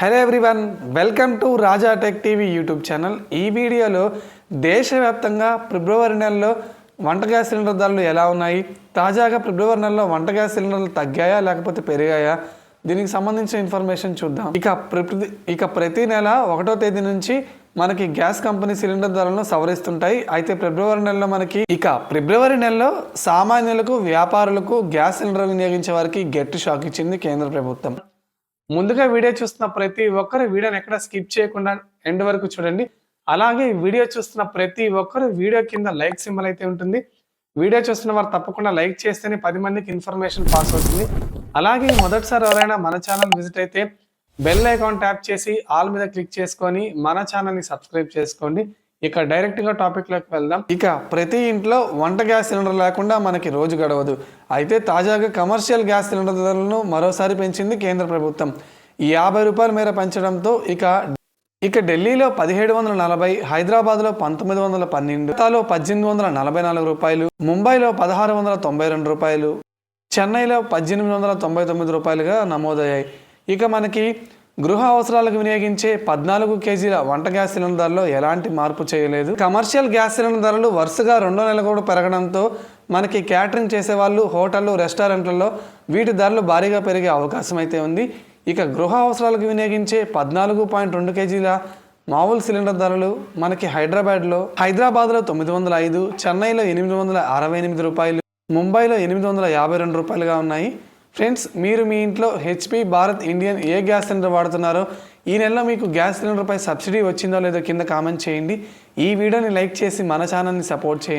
Hello everyone welcome to Raja tech TV YouTube channel ఈ వీడియోలో దేశవ్యాప్తంగా ఫిబ్రవరి నెలలో వంట గ్యాస్ సిలిండర్ ధరలు ఎలా ఉన్నాయి? తాజాగా ఫిబ్రవరి నెలలో వంట గ్యాస్ సిలిండర్లు తగ్గాయా లేకపోతే పెరిగాయా? దీనికి సంబంధించిన ఇన్ఫర్మేషన్ చూద్దాం. ఇక ప్రతి ఇక ప్రతి నెల ఒకటో తేదీ నుంచి మనకి గ్యాస్ కంపెనీ సిలిండర్ ధరలను సవరిస్తుంటాయి. అయితే ఫిబ్రవరి నెలలో మనకి ఇక ఫిబ్రవరి నెలలో సామాన్యులకు వ్యాపారులకు గ్యాస్ సిలిండర్ వినియోగించే వారికి గట్టి షాక్ ఇచ్చింది కేంద్ర ప్రభుత్వం. ముందుగా వీడియో చూస్తున్న ప్రతి ఒక్కరు వీడియోని ఎక్కడ స్కిప్ చేయకుండా ఎండ్ వరకు చూడండి. అలాగే వీడియో చూస్తున్న ప్రతి ఒక్కరు వీడియో కింద లైక్ సింబల్ అయితే ఉంటుంది. వీడియో చూస్తున్న వారు తప్పకుండా లైక్ చేస్తేనే పది మందికి ఇన్ఫర్మేషన్ పాస్ అవుతుంది. అలాగే మొదటిసారి ఎవరైనా మన ఛానల్ విజిట్ అయితే బెల్ ఐకాన్ ట్యాప్ చేసి ఆల్ మీద క్లిక్ చేసుకొని మన ఛానల్ని సబ్స్క్రైబ్ చేసుకోండి. ఇక డైరెక్ట్గా టాపిక్లోకి వెళ్దాం. ఇక ప్రతి ఇంట్లో వంట గ్యాస్ సిలిండర్ లేకుండా మనకి రోజు గడవదు. అయితే తాజాగా కమర్షియల్ గ్యాస్ సిలిండర్ ధరలను మరోసారి పెంచింది కేంద్ర ప్రభుత్వం. ఈ యాభై రూపాయల మేర పెంచడంతో ఇక ఇక ఢిల్లీలో పదిహేడు వందల నలభై హైదరాబాద్లో పంతొమ్మిది వందల పన్నెండు తాలో పద్దెనిమిది వందల నలభై నాలుగు రూపాయలు ముంబైలో పదహారు వందల తొంభై రెండు రూపాయలు చెన్నైలో పద్దెనిమిది వందల తొంభై తొమ్మిది రూపాయలుగా నమోదయ్యాయి. ఇక మనకి గృహ అవసరాలకు వినియోగించే పద్నాలుగు కేజీల వంట గ్యాస్ సిలిండర్లో ఎలాంటి మార్పు చేయలేదు. కమర్షియల్ గ్యాస్ సిలిండర్ ధరలు వరుసగా రెండో నెల కూడా పెరగడంతో మనకి క్యాటరింగ్ చేసే వాళ్ళు హోటళ్ళు రెస్టారెంట్లలో వీటి ధరలు భారీగా పెరిగే అవకాశం అయితే ఉంది. ఇక గృహ అవసరాలకు వినియోగించే పద్నాలుగు పాయింట్ రెండు కేజీల మామూలు సిలిండర్ ధరలు మనకి హైదరాబాద్లో హైదరాబాద్లో తొమ్మిది వందల ఐదు చెన్నైలో ఎనిమిది వందల అరవై ఎనిమిది రూపాయలు ముంబైలో ఎనిమిది వందల యాభై రెండు రూపాయలుగా ఉన్నాయి. ఫ్రెండ్స్ మీరు మీ ఇంట్లో హెచ్పి భారత్ ఇండియన్ ఏ గ్యాస్ సిలిండర్ వాడుతున్నారో ఈ నెలలో మీకు గ్యాస్ సిలిండర్పై సబ్సిడీ వచ్చిందో లేదో కింద కామెంట్ చేయండి. ఈ వీడియోని లైక్ చేసి మన ఛానల్ని సపోర్ట్ చేయండి.